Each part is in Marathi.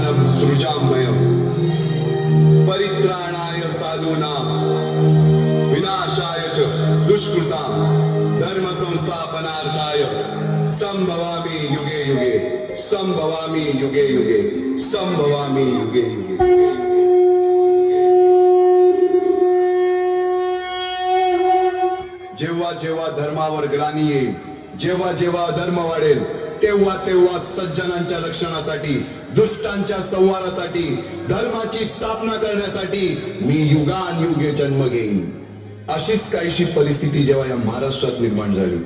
ज्ञानम सृजामय परित्राणाय साधूना। विनाशाय च दुष्कृता। धर्म संस्थापनार्थाय संभवामी युगे युगे। संभवामी युगे युगे। संभवामी युगे युगे। जेव्हा जेव्हा धर्मावर ग्लानी येईल जेव्हा जेव्हा धर्म वाढेल तेव्हा तेव्हा सज्जनांच्या रक्षणासाठी दुष्टांच्या संवारासाठी धर्माची स्थापना करण्यासाठी मी युगान युगे जन्म घेईन. अशीच काहीशी परिस्थिती जेव्हा या महाराष्ट्रात निर्माण झाली.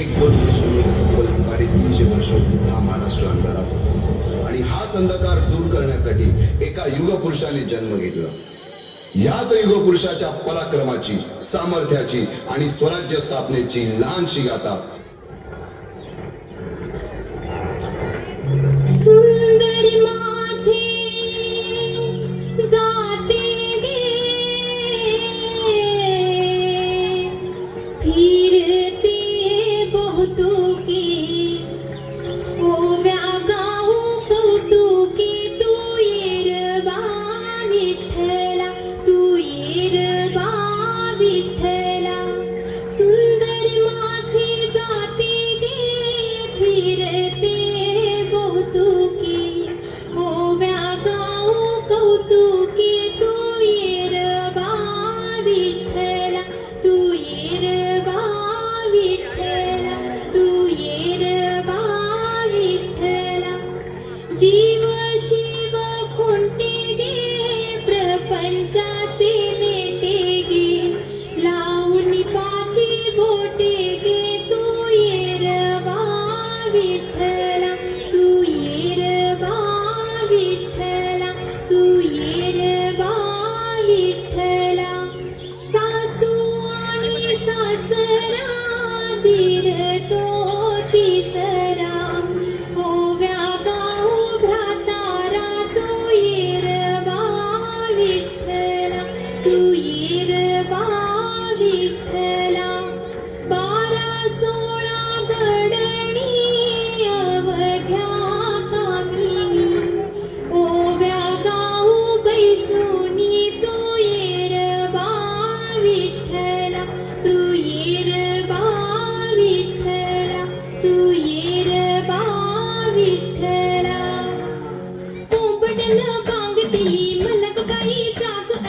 एक वर्ष साडेतीनशे वर्ष हा महाराष्ट्र अंधारात होता. आणि हाच अंधकार दूर करण्यासाठी एका युगपुरुषाने जन्म घेतला. याच युगपुरुषाच्या पराक्रमाची सामर्थ्याची आणि स्वराज्य स्थापनेची लहानशी गाथा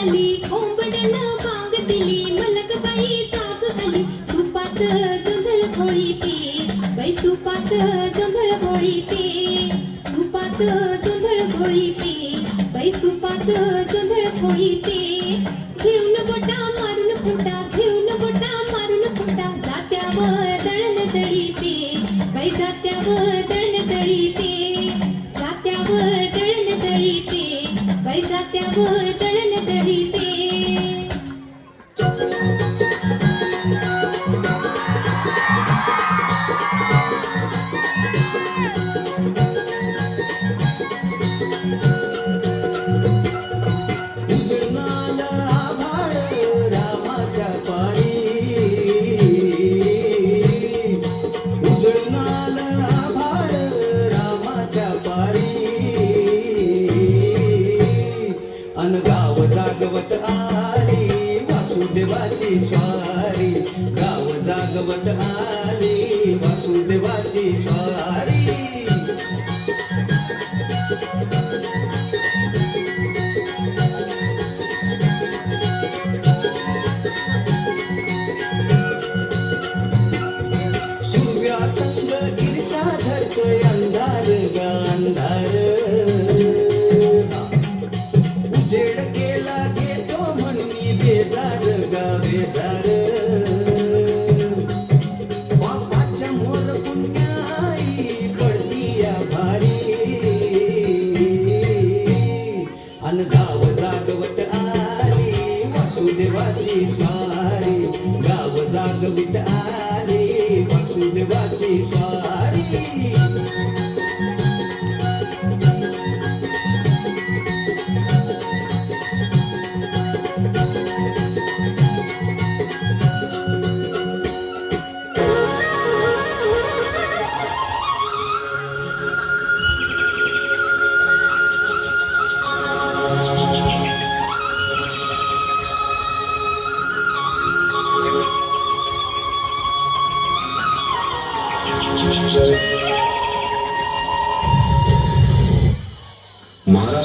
காதலி கும்பிடலாம் 一生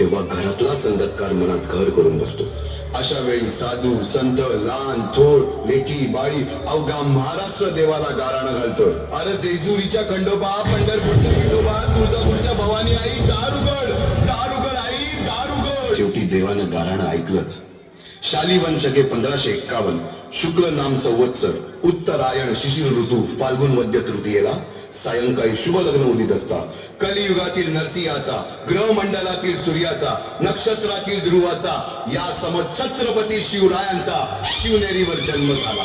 तेव्हा घरातलाच अंधकार मनात घर करून बसतो. अशा वेळी साधू संत लहान थोर लेकी बाळी अवघा महाराष्ट्र देवाला गाराणं घालतोय. अरे जेजुरीच्या खंडोबा पंढरपूरच्या खंडोबा तुळजापूरच्या भवानी आई दारुगड दारुगड आई दारुगड. शेवटी देवानं गाराणं ऐकलंच. शालिवन शके पंधराशे एक्कावन्न शुक्ल नाम संवत्सर उत्तरायण शिशिर ऋतू फाल्गुन वद्य तृतीयेला सायंकाळी शुभ लग्न उदित असता. कलियुगातील नरसिंहाचा ग्रहमंडलातील सूर्याचा नक्षत्रातील ध्रुवाचा या सम छत्रपती शिवरायांचा शिवनेरीवर जन्म झाला.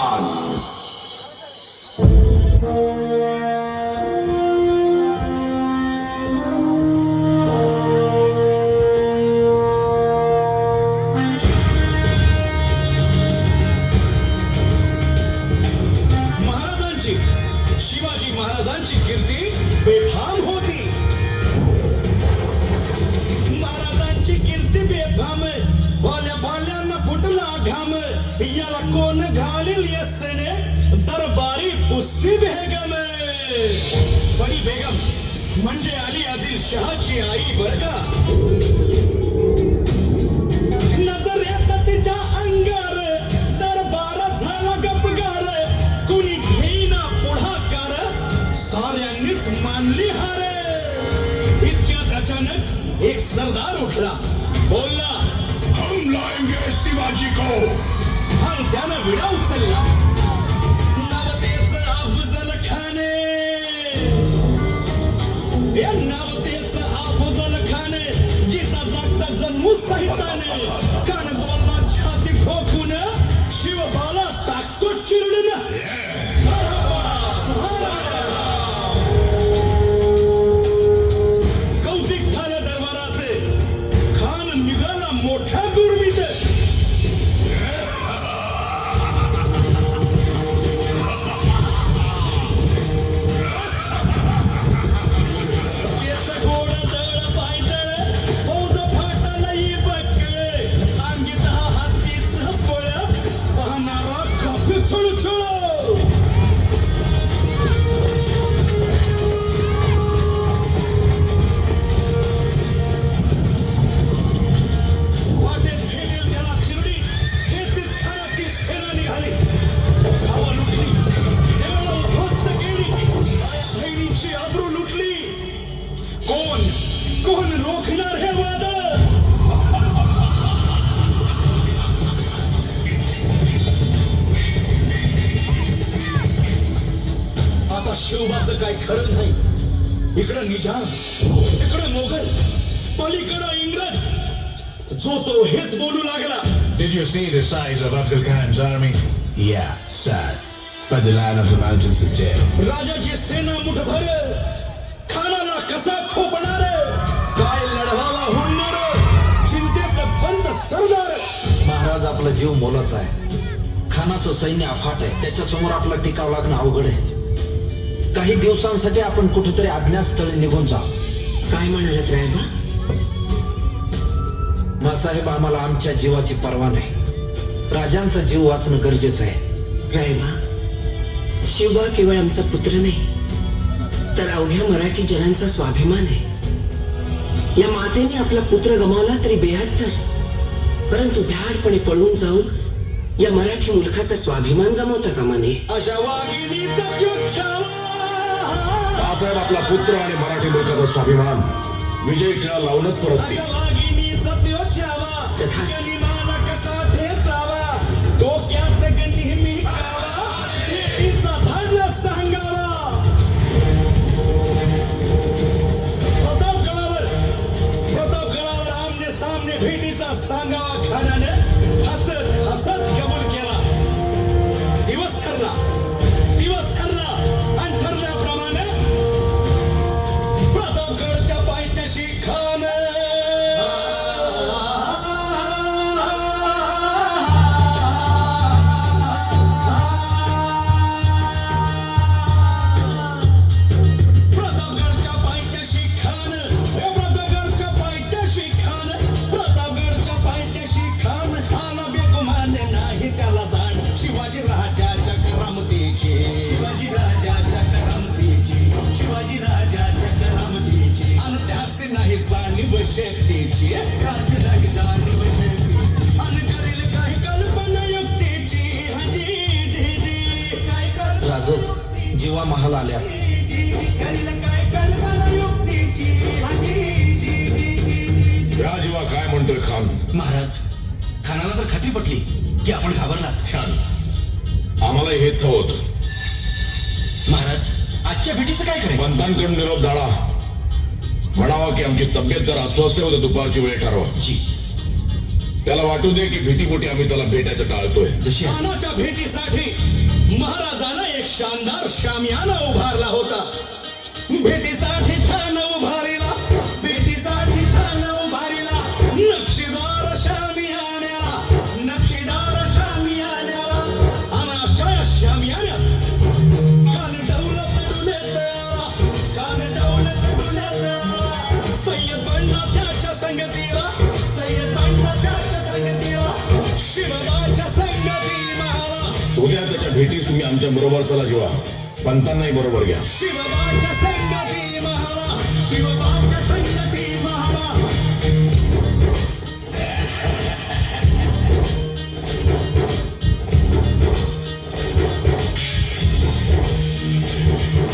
महाराजांची शिवाजी महाराजांची कीर्ती बेफाम होती. महाराजांची कीर्ती बेफाम बोल्या बोल्यानं फुटला घाम. याला कोण घालील यसने? दरबारी पुस्ती बेगम. बेगम म्हणजे आली आदिल शहाची आई बरका एक सरदार उठला. बोलला हम लाएंगे शिवाजी को. आणि त्यानं विडा उचलला. नवतेचं अफजल खाने. या नवतेचं अफजल खाने. जिता जागता जन्मू सहिताने Did you see the size of Afzal Khan's army? Yeah, sad. But the lion of the mountains is dead. राजाची सेना मुठभर खानाला कसा खोपणार काय लढवाला हुंडणार चिंतेत बंद सरदार महाराज आपला जीव मोलाचा आहे खानाचं सैन्य अफाट आहे त्याच्यासमोर आपला टिकाव लागणं अवघड आहे काही दिवसांसाठी आपण कुठेतरी अज्ञातस्थळी निघून जा काय म्हणालात रायबा मासाहेब आम्हाला आमच्या जीवाची पर्वा नाही. राजांचा जीव वाचणं गरजेचं आहे. रायबा शिवबा केवळ आमचा पुत्र नाही तर अवघ्या मराठी जनांचा स्वाभिमान आहे. या मातेने आपला पुत्र गमावला तरी बेहत्तर परंतु भ्याडपणे पळून जाऊन या मराठी मुलखाचा स्वाभिमान गमावता कामा नये. बाळासाहेब आपला पुत्र आणि मराठी लोकांचा स्वाभिमान. विजय टिळा लावूनच वाघिणीचा Podcast. आल्या. राजीवा काय म्हणतोय खान? महाराज खानाला तर खात्री पटली की आपण घाबरलात. छान. आम्हाला हेच हवं होतं. महाराज आजच्या भेटीचं काय करायचं? पंतांकडून निरोप दाळा म्हणावा की आमची तब्येत जर अस्वस्थ होते दुपारची वेळ ठरवा. जी. त्याला वाटू दे की भीतीपोटी आम्ही त्याला भेटायचं टाळतोय. जशी भेटीसाठी महाराजानं एक शानदार शामियाना उभारला होता. भेटीसाठी भेटीस तुम्ही आमच्या बरोबर चला जेव्हा पंतांनाही बरोबर घ्या.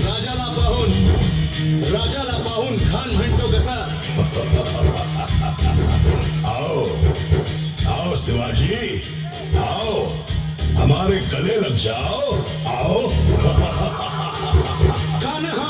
राजाला पाहून राजाला पाहून खान म्हणतो हमारे गले लग जाओ आओ। खान हा